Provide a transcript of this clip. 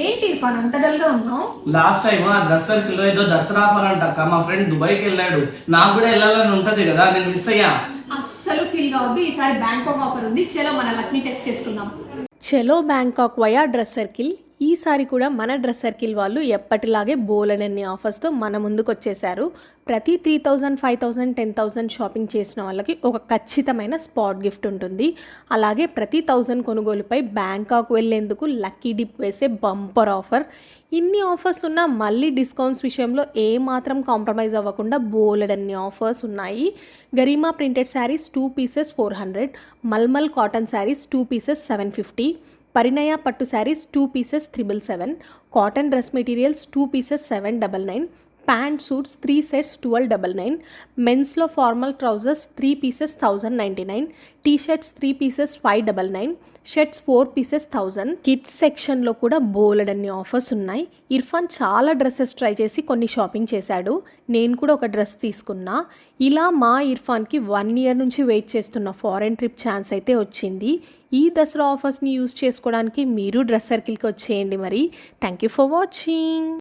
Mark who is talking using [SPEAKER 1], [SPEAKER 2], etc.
[SPEAKER 1] ఏంటి ఇర్ఫాన్ అంత డల్గా ఉన్నావు?
[SPEAKER 2] లాస్ట్ టైం ఆ డ్రెస్ సర్కిల్లో ఏదో దసరా ఆఫర్ అంట అక్క మా ఫ్రెండ్ దుబాయ్కి వెళ్ళాడు. నాకు కూడా వెళ్ళాలని ఉంటది కదా నేను మిస్ అయ్యా.
[SPEAKER 1] అస్సలు ఫీల్ కావద్దు ఈసారి బ్యాంకాక్ ఆఫర్ ఉంది. చలో మన లక్ని టెస్ట్ చేసుకుందాం.
[SPEAKER 3] చలో బ్యాంకాక్ వయా డ్రెస్ సర్కిల్ ఈసారి కూడా మన డ్రెస్ సర్కిల్ వాళ్ళు ఎప్పటిలాగే బోలెడన్ని ఆఫర్స్తో మన ముందుకు వచ్చేసారు ప్రతి three thousand five thousand ten thousand shopping చేసిన వాళ్ళకి ఒక ఖచ్చితమైన స్పాట్ గిఫ్ట్ ఉంటుంది. అలాగే ప్రతి థౌజండ్ కొనుగోలుపై బ్యాంకాక్ వెళ్ళేందుకు లక్కీ డిప్ వేసే బంపర్ ఆఫర్. ఇన్ని ఆఫర్స్ ఉన్నా మళ్ళీ డిస్కౌంట్స్ విషయంలో ఏ మాత్రం కాంప్రమైజ్ అవ్వకుండా బోలెడన్ని ఆఫర్స్ ఉన్నాయి. Garima printed saris two pieces four hundred mulmul cotton saris two pieces seven fifty Parinaya పట్టు saris two pieces triple seven cotton dress materials two pieces seven double nine pant suits three sets twelve double nine. మెన్స్లో formal trousers three pieces thousand ninety nine. T shirts three pieces five double nine. Shirts four pieces thousand. Kids సెక్షన్లో కూడా బోలెడన్ని offers ఉన్నాయి. ఇర్ఫాన్ చాలా dresses try చేసి కొన్ని shopping చేశాడు. నేను కూడా ఒక డ్రెస్ తీసుకున్నా. ఇలా మా ఇర్ఫాన్కి వన్ ఇయర్ నుంచి వెయిట్ చేస్తున్న ఫారెన్ ట్రిప్ ఛాన్స్ అయితే వచ్చింది. ఈ దసరా ఆఫర్స్ని యూస్ చేసుకోవడానికి మీరు డ్రెస్ సర్కిల్కి వచ్చేయండి మరి. Thank you for watching.